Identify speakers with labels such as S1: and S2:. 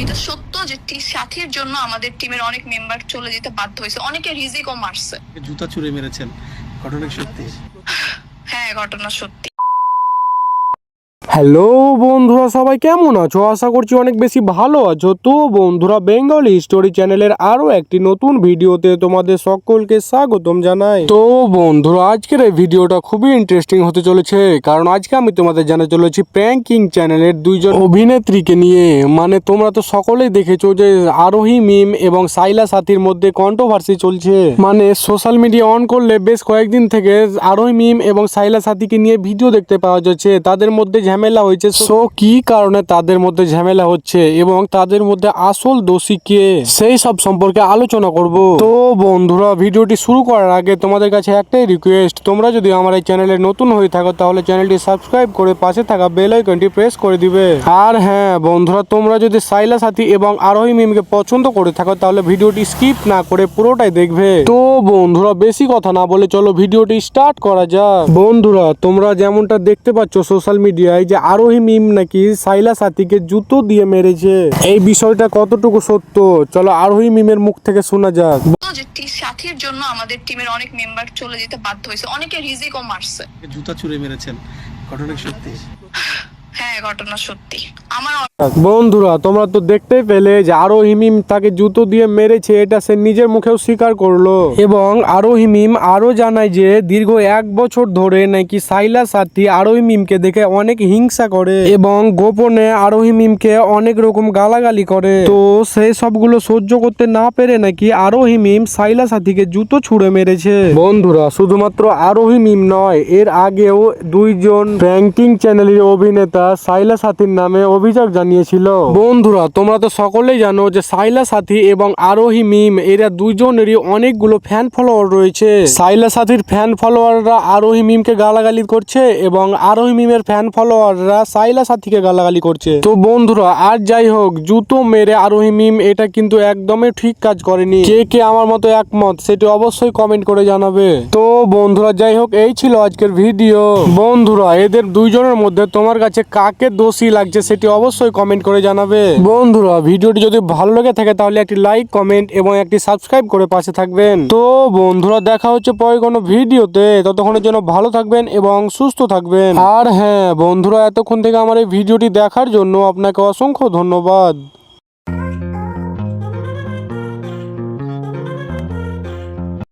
S1: এটা সত্য যে টি সাথীর জন্য আমাদের টিমের অনেক মেম্বার চলে যেতে বাধ্য হয়েছে। অনেকে রিজিকও মারছে।
S2: জুতা চুরে মেরেছেন। ঘটনা সত্যি?
S1: হ্যাঁ ঘটনা সত্যি।
S3: হ্যালো বন্ধুরা, সবাই কেমন আছো? আশা করছি অনেক বেশি ভালো আছো। তো বন্ধুরা বেঙ্গলি স্টোরি চ্যানেলের আরও একটি নতুন ভিডিওতে তোমাদের সকলকে স্বাগতম জানাই। তো বন্ধুরা, আজকের এই ভিডিওটা খুবই ইন্টারেস্টিং হতে চলেছে, কারণ আজকে আমি তোমাদের জানা চলেছি প্র্যাঙ্কিং চ্যানেলের দুইজন অভিনেত্রীকে নিয়ে। মানে তোমরা তো সকলেই দেখেছ যে আরোহী মিম এবং সাইলা সাথীর মধ্যে কন্ট্রোভার্সি চলছে। মানে সোশ্যাল মিডিয়া অন করলে বেশ কয়েকদিন থেকে আরোহী মিম এবং সাইলা সাথীকে নিয়ে ভিডিও দেখতে পাওয়া যাচ্ছে। তাদের মধ্যে ঝামেলা হয়েছে সো কি কারণে তাদের মধ্যে ঝামেলা হচ্ছে এবং তাদের মধ্যে আসল দোষী কে? সেই সব সম্পর্কে আলোচনা করব। তো বন্ধুরা, ভিডিওটি শুরু করার আগে তোমাদের কাছে একটাই রিকোয়েস্ট তোমরা যদি আমার এই চ্যানেলে নতুন হয়ে থাকো, তাহলে চ্যানেলটি সাবস্ক্রাইব করে পাশে থাকা বেল আইকনটি প্রেস করে দিবে। আর হ্যাঁ বন্ধুরা, তোমরা যদি সাইলা সাথী এবং আরোহী মিমকে পছন্দ করে থাকো, তাহলে ভিডিওটি স্কিপ না করে পুরোটাই দেখবে। তো বন্ধুরা, বেশি কথা না বলে চলো ভিডিওটি স্টার্ট করা যাক। বন্ধুরা, তোমরা যেমনটা দেখতে পাচ্ছ সোশ্যাল মিডিয়ায় যে আরোহী মিম নাকি সাইলা সাথীকে জুতো দিয়ে মেরেছে। এই বিষয়টা কতটুকু সত্য? চলো আরোহী মিমের মুখ থেকে শোনা যাক।
S1: সাথীর জন্য আমাদের টিমের অনেক মেম্বার চলে যেতে বাধ্য হয়েছে। অনেকে রিজিকও মারছে।
S2: জুতা চুরে মেরেছেন। ঘটনা সত্যি?
S1: হ্যাঁ
S3: বন্ধুরা, তোমরা তো দেখতেই পেলে যে আরও হিমিম তাকে জুতো দিয়ে মেরেছে, এটা সে নিজের মুখেও স্বীকার করল। এবং আরও হিমিম আরও জানায় যে দীর্ঘ এক বছর ধরে নাকি সাইলা সাথী আরও হিমিমকে দেখে অনেক হিংসা করে এবং গোপনে আরও হিমিমকে অনেক রকম গালাগালি করে। তো সেই সবগুলো সহ্য করতে না পেরে নাকি আরও হিমিম সাইলা সাথীকে জুতো ছুঁড়ে মেরেছে। বন্ধুরা, শুধুমাত্র আরোহী মিম নয়, এর আগেও দুইজন র্যাঙ্কিং চ্যানেলের অভিনেতা সাইলা সাথীর নামে অভিযোগ জানিয়েছিল। বন্ধুরা তোমরা তো সকলেই জানো যে সাইলা সাথী এবং আরোহী মিম এরা দুজনেরই অনেকগুলো ফ্যান ফলোয়ার রয়েছে। সাইলা সাথীর ফ্যান ফলোয়াররা আরোহী মিমকে গালাগালি করছে এবং আরোহী মিমের ফ্যান ফলোয়াররা সাইলা সাথীকে গালাগালি করছে। তো বন্ধুরা আর যাই হোক জুতো মেরে আরোহী মিম এটা কিন্তু একদমই ঠিক কাজ করেনি। কে কে আমার মতো একমত সেটি অবশ্যই কমেন্ট করে জানাবে। তো বন্ধুরা যাই হোক এই ছিল আজকের ভিডিও বন্ধুরা এদের দুইজনের মধ্যে তোমার কাছে কাকে দোষী লাগছে সেটি অবশ্যই কমেন্ট করে জানাবে। বন্ধুরা, ভিডিওটি যদি ভালো লেগে থাকে তাহলে একটি লাইক কমেন্ট এবং একটি সাবস্ক্রাইব করে পাশে থাকবেন। তো বন্ধুরা, দেখা হচ্ছে পরে কোনো ভিডিওতে। ততক্ষণের জন্য ভালো থাকবেন এবং সুস্থ থাকবেন। আর হ্যাঁ বন্ধুরা, এতক্ষণ থেকে আমার এই ভিডিওটি দেখার জন্য আপনাকে অসংখ্য ধন্যবাদ।